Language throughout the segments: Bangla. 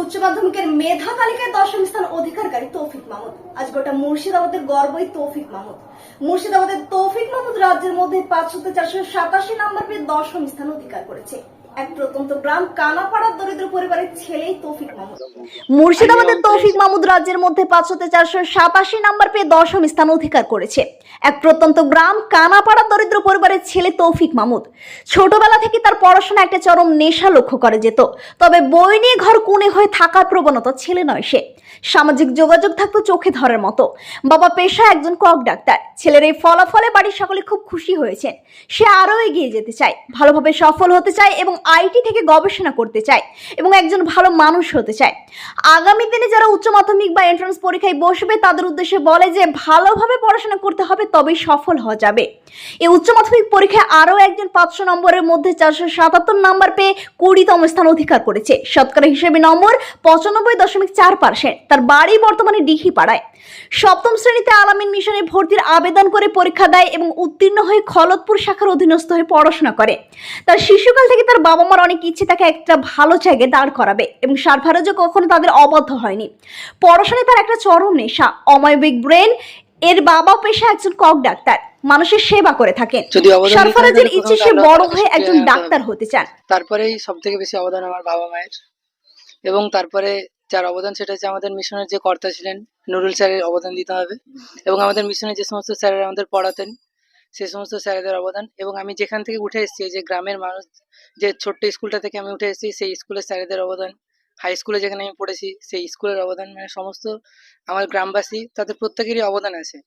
উচ্চ মাধ্যমিকের মেধা তালিকায় দশম স্থান অধিকারকারী তৌফিক মাহমুদ। আজ গোটা মুর্শিদাবাদের গর্বই তৌফিক মাহমুদ। মুর্শিদাবাদের তৌফিক মাহমুদ রাজ্যের মধ্যে পাঁচশো চারশো সাতাশি নাম্বার পেয়ে দশম স্থান অধিকার করেছে। এক প্রত্যন্ত গ্রাম কানাপাড়ার দরিদ্র পরিবারের ছেলেই তৌফিক মাহমুদ। মুর্শিদাবাদের তৌফিক মাহমুদ রাজ্যের মধ্যে পাঁচশোতে চারশো সাতাশি নাম্বার পেয়ে দশম স্থান অধিকার করেছে। এক প্রত্যন্ত গ্রাম কানাপাড়ার দরিদ্র পরিবারের ছেলে তৌফিক মাহমুদ। ছোটবেলা থেকে তার পড়াশোনা একটা চরম নেশা লক্ষ্য করে যেত। তবে বই নিয়ে ঘর কোণে হয়ে থাকার প্রবণতা ছেলে নয় সে। সামাজিক যোগাযোগ থাকতো চোখে ধরার মতো। বাবা পেশা একজন কক ডাক্তার। ছেলের এই ফলাফলে বাড়ির সকলে খুব খুশি হয়েছেন। সে আরও এগিয়ে যেতে চায় ভালোভাবে সফল হতে চায় এবং আইটি থেকে গবেষণা করতে চায় এবং একজন ভালো মানুষ হতে চায়। আগামী দিনে যারা উচ্চ মাধ্যমিক বা এন্ট্রান্স পরীক্ষায় বসবে, তাদের উদ্দেশ্যে বলে যে, ভালোভাবে পড়াশোনা করতে হবে, তবেই সফল হওয়া যাবে। এই উচ্চ মাধ্যমিক পরীক্ষায় আরও একজন পাঁচশো নম্বরের মধ্যে চারশো সাতাত্তর নাম্বার পেয়ে কুড়িতম স্থান অধিকার করেছে। শতকরা হিসেবে নম্বর পঁচানব্বই দশমিক চার পার্সেন্ট তার বাড়ি বর্তমানে ডিহি পাড়ায় সপ্তম শ্রেণীতে আলামিন মিশনে ভর্তির আবেদন করে পরীক্ষা দেয় এবং উত্তীর্ণ হয়ে খলতপুর শাখার অধীনস্থ হয়ে পড়াশোনা করে। তার শিশুকাল থেকে তার বাবা মার অনেক ইচ্ছে তাকে একটা ভালো জায়গায় দাঁড় করাবে এবং সারফারজও কখনো তাদের অবাধ্য হয়নি। পড়াশোনায় তার একটা চরম নেশা অমায়বিক ব্রেন। এর বাবা পেশা একজন কক ডাক্তার মানুষের সেবা করে থাকেন। সারফারাজের ইচ্ছে সে বড় হয়ে একজন ডাক্তার হতে চান। তারপরেই সব থেকে বেশি অবদান আমার বাবা মায়ের। এবং তারপরে যার অবদান সেটা হচ্ছে আমাদের মিশনের যে কর্তা ছিলেন নুরুল স্যারের অবদান দিতে হবে। এবং আমাদের মিশনে যে সমস্ত স্যারেরা আমাদের পড়াতেন সেই সমস্ত স্যারেদের অবদান এবং আমি যেখান থেকে উঠে এসেছি যে গ্রামের মানুষ যে ছোট্ট স্কুলটা থেকে আমি উঠে এসেছি সেই স্কুলের স্যারেদের অবদান হাই স্কুলে যেখানে আমি পড়েছি সেই স্কুলের অবদান মানে সমস্ত আমার গ্রামবাসী তাদের প্রত্যেকেরই অবদান আছে।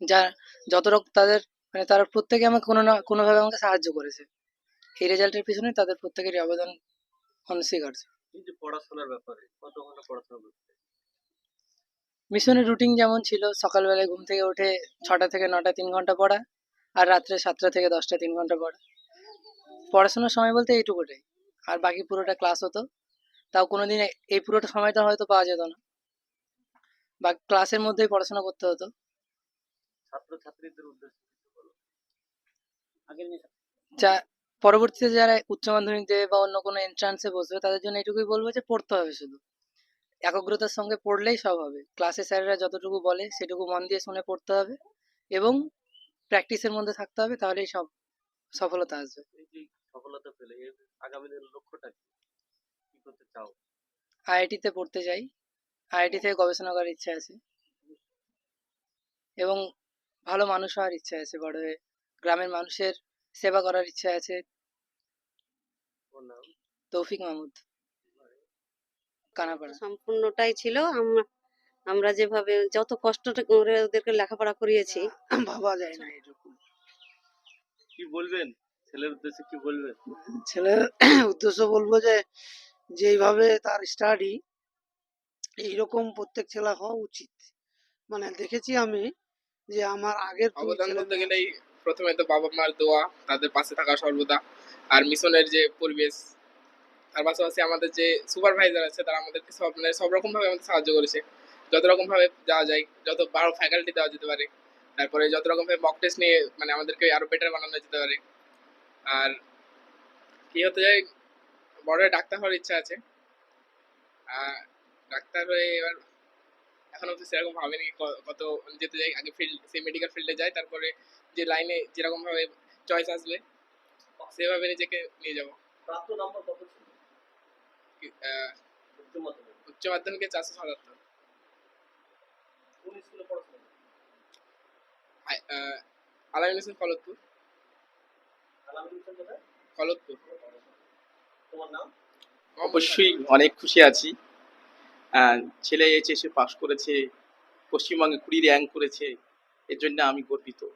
যা যত রকম তাদের মানে তারা প্রত্যেকে আমাকে কোনো না কোনোভাবে আমাকে সাহায্য করেছে। এই রেজাল্টের পিছনে তাদের প্রত্যেকেরই অবদান অনস্বীকার্য। পড়াশোনার ব্যাপারে কত ঘণ্টা পড়াশোনা করতে মিশনের রুটিন যেমন ছিল সকালবেলায় ঘুম থেকে উঠে ছটা থেকে নটা তিন ঘণ্টা পড়া আর রাত্রে সাতটা থেকে দশটা তিন ঘণ্টা পড়া পড়াশোনার সময় বলতে এইটুকুটাই। আর বাকি পুরোটা ক্লাস হতো। তাও কোনোদিন এ- এই পুরোটা সময়টা হয়তো পাওয়া যেত না। বা ক্লাসের মধ্যেই পড়াশোনা করতে হতো। উদ্দেশ্যে যা পরবর্তীতে যারা উচ্চ মাধ্যমিক দেবে বা অন্য কোনো এন্ট্রান্সে বসবে তাদের জন্য এটুকুই বলব যে পড়তে হবে শুধু। একাগ্রতার সঙ্গে পড়লেই সব হবে। ক্লাসে স্যারেরা যতটুকু বলে সেটুকু মন দিয়ে শুনে পড়তে হবে। এবং প্র্যাকটিসের মধ্যে থাকতে হবে তাহলেই সব সফলতা আসবে। সফলতা পেলে আগামী দিনের লক্ষ্যটা কি? কি করতে চাও? আইআইটিতে পড়তে চাই আইআইটি থেকে গবেষণা করার ইচ্ছা আছে। এবং ভালো মানুষ হওয়ার ইচ্ছা আছে বড় হয়ে। গ্রামের মানুষের সেবা করার ইচ্ছা আছে। তৌফিক মাহমুদ। কানাপাড়া। সম্পূর্ণটাই ছিল আমরা আমরা যেভাবে যত কষ্ট করে ওদেরকে লেখাপড়া করিয়েছি ভাবা যায় না এরকম। কি বলবেন? ছেলের উদ্দেশ্যে কি বলবেন? ছেলের উদ্দেশ্য বলব যে যেইভাবে তার স্টাডি এইরকম প্রত্যেক ছেলে হওয়া উচিত। মানে দেখেছি আমি যে আমার আগের অবদান বলতে গেলেই প্রথমে তো বাবা মার দোয়া তাদের পাশে থাকা সর্বদা আর মিশনের যে পরিবেশ তার পাশাপাশি আমাদের যে সুপারভাইজার আছে তারা আমাদেরকে সব মানে সব রকম ভাবে আমাদের সাহায্য করেছে। যত রকম ভাবে যাওয়া যায় যত ভালো ফ্যাকাল্টি দেওয়া যেতে পারে তারপরে যত রকম ভাবে মক টেস্ট নিয়ে মানে আমাদেরকে আরও বেটার বানানো যেতে পারে। আর কি হতে যায় বড় ডাক্তার হওয়ার ইচ্ছা আছে। আর ডাক্তার হয়ে এবার এখনও তো সেরকম ভাবেনি কত যেতে যাই আগে ফিল্ড সেই মেডিকেল ফিল্ডে যাই তারপরে যে লাইনে যেরকম ভাবে চয়েস আসবে সেভাবে নিজেকে নিয়ে যাব। প্রাপ্ত নম্বর কত ছিল? উচ্চ মাধ্যমিকে চারশো সাতাত্তর। কোন স্কুলে পড়াশোনা আলামিন হোসেন খলতপুর আলামিন হোসেন কোথায়? খলতপুর তোমার নাম? অবশ্যই অনেক খুশি আছি। আহ, ছেলে এইচএসে পাশ করেছে পশ্চিমবঙ্গে কুড়ি র্যাঙ্ক করেছে এর জন্য আমি গর্বিত।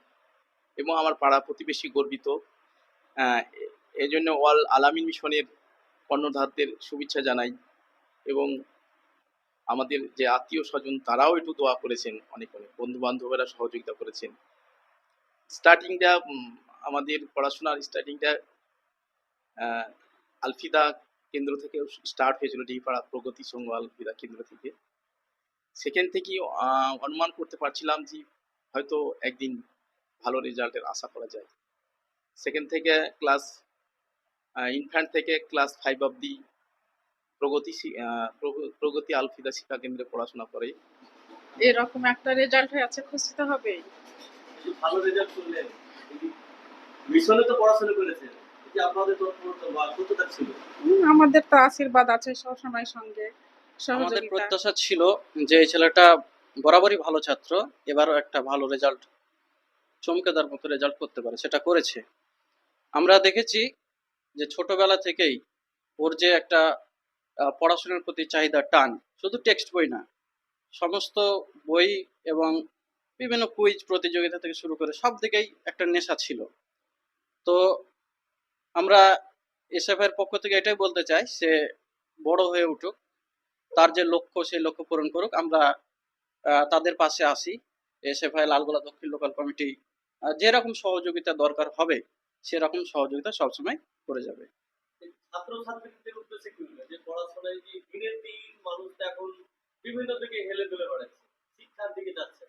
এবং আমার পাড়া প্রতিবেশী গর্বিত। আহ, এ- এই জন্য অল আলামিন মিশনের কর্ণধারদের শুভেচ্ছা জানাই। এবং আমাদের যে আত্মীয় স্বজন, তারাও একটু দোয়া করেছেন অনেক অনেক। বন্ধু বান্ধবেরা সহযোগিতা করেছেন। স্টার্টিংটা আমাদের পড়াশোনার স্টার্টিংটা আলফিদা কেন্দ্র থেকে স্টার্ট হয়েছিল ডিপাড়া প্রগতি সংঘ আলফিদা কেন্দ্র থেকে। সেখান থেকেই অনুমান করতে পারছিলাম যে হয়তো একদিন ভালো রেজাল্টের আশা করা যায়। সেখান থেকে ক্লাস ইনফ্যান্ট থেকে ক্লাস ফাইভ অবধি প্রগতি প্রগতি আলফিদা শিক্ষা কেন্দ্রে পড়াশোনা করে। এরকম একটা রেজাল্ট হয়েছে খুশি তো হবেই। ভালো রেজাল্ট করলেন। মিশনে তো পড়াশোনা করেছেন। আমাদের তো আশীর্বাদ আছে সবসময় সঙ্গে। আমাদের প্রত্যাশা ছিল যে এই ছেলেটা বরাবরই ভালো ছাত্র এবারও একটা ভালো রেজাল্ট চমকে দেওয়ার মতো রেজাল্ট করতে পারে সেটা করেছে। আমরা দেখেছি যে ছোটবেলা থেকেই ওর যে একটা পড়াশোনার প্রতি চাহিদা টান। শুধু টেক্সট বই না, সমস্ত বই এবং বিভিন্ন কুইজ প্রতিযোগিতা থেকে শুরু করে সব দিকেই একটা নেশা ছিল। তো আমরা এসএফ এর পক্ষ থেকে এটাই বলতে চাই সে বড় হয়ে উঠুক, তার যে লক্ষ্য সেই লক্ষ্য পূরণ করুক। আমরা তাদের পাশে আসি। এসএফআই লালগোলা দক্ষিণ লোকাল কমিটি যেরকম সহযোগিতা দরকার হবে, সেরকম সহযোগিতা সবসময় করে যাবে। ছাত্র ছাত্রীদের উদ্দেশ্যে কি যে পড়াশোনায় যে দিনের দিন মানুষ এখন বিভিন্ন দিকে হেলে দুলে বেড়াচ্ছে, শিক্ষার দিকে যাচ্ছে